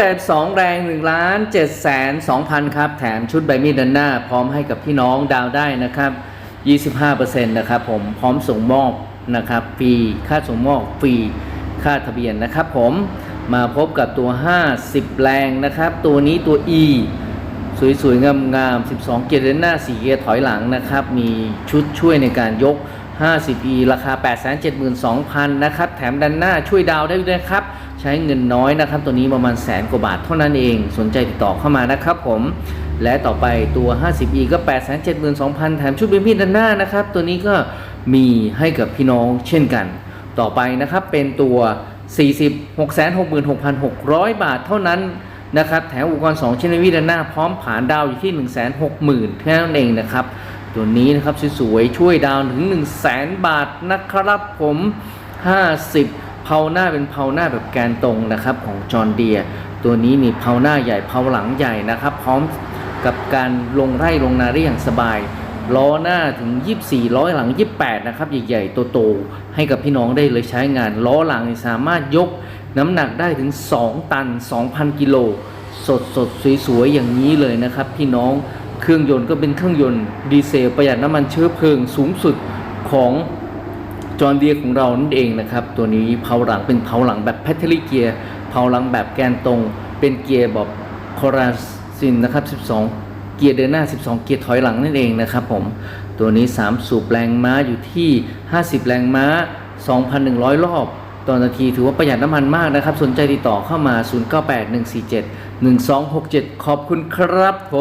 82 แรง1ล้าน7แสน2,000 ครับ แถมชุดใบมีดดันหน้า พร้อมให้กับพี่น้องดาวได้นะครับ 25%นะครับผมพร้อมส่งมอบนะครับฟรีค่าส่งมอบฟรีค่าทะเบียนนะครับผมมาพบกับตัว 50 แรงนะครับ ตัวนี้ตัว E สวยๆ งามๆ 12 เกียร์เดินหน้า 4 เกียร์ถอยหลังนะครับ มีชุดช่วยในการยก 50e ราคา 872,000 นะครับ แถมดันหน้าช่วยดาวได้ด้วยนะครับ ใช้เงินน้อยนะครับ ตัวนี้ประมาณแสนกว่าบาทเท่านั้นเอง สนใจติดต่อเข้ามานะครับผม และต่อไปตัว 50e ก็ 872,000แถมชุดเบบี้ดันหน้านะครับ ตัวนี้ก็มีให้กับพี่น้องเช่นกัน ต่อไปนะครับเป็นตัว 40 666,600 บาทเท่านั้นนะครับแถมอุปกรณ์ 2 ชิ้นวิดันหน้าพร้อมผานดาวอยู่ที่ 160,000แค่นั้นเองนะครับ ตัวนี้นะครับสวยๆช่วยดาวถึง 1 0 0 0 0 0บาทนะครับผม 50 เผาหน้าเป็นเผาหน้าแบบแกนตรงนะครับของจอร์เดียตัวนี้มีเผาหน้าใหญ่เผาหลังใหญ่นะครับ พร้อมกับการลงไร่ลงนาได้อย่างสบายล้อหน้าถึง 24 ล้อหลัง 28 นะครับ ใหญ่ๆโตๆให้กับพี่น้องได้เลยใช้งาน ล้อหลังสามารถยกน้ำหนักได้ถึง 2 ตัน 2,000 กิโล สดสดๆสวยๆ อย่างนี้เลยนะครับ พี่น้องเครื่องยนต์ก็เป็นเครื่องยนต์ดีเซลประหยัดน้ำมันเชื้อเพลิงสูงสุดของ จอร์เดียของเรานั่นเองนะครับ ตัวนี้เผาหลังเป็นเผาหลังแบบแพทเทอรี่เกียร์เผาหลังแบบแกนตรง เป็นเกียร์แบบคอราซินนะครับ 12 เกียร์เดินหน้า 12 เกียร์ถอยหลังนั่นเองนะครับผมตัวนี้ 3 สูบแรงม้าอยู่ที่ 50 แรงม้า 2,100 รอบต่อนาทีถือว่าประหยัดน้ำมันมากนะครับ สนใจติดต่อเข้ามา 0981471267 ขอบคุณครับผม